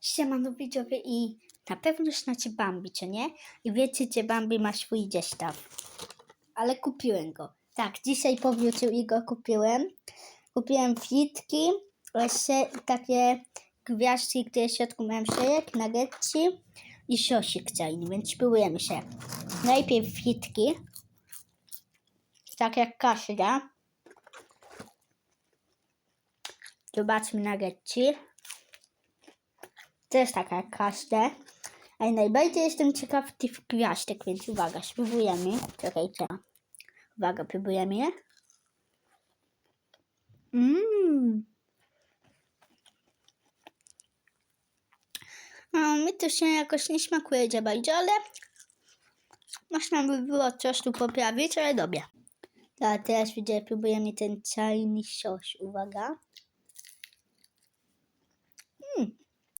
Siemano widzowie i na pewno już znacie Bambi, czy nie? I wiecie, gdzie Bambi ma swój zestaw. Ale kupiłem go. Tak, dzisiaj po i go kupiłem. Kupiłem fritki, jeszcze takie gwiazdki, które w środku mają szejek, nuggetci i sosik czajny, więc spróbujemy się. Najpierw fritki, tak jak każda. Zobaczmy nuggetci. Też taka każde. Ale najbardziej jestem ciekaw tych gwiazdek, więc uwaga, spróbujemy. Czekajcie. Uwaga, próbujemy je. Mmm. No, mi to się jakoś nie smakuje za bardzo, ale można by było coś tu poprawić, ale dobra. A teraz widzę, próbujemy ten czarny sos. Uwaga.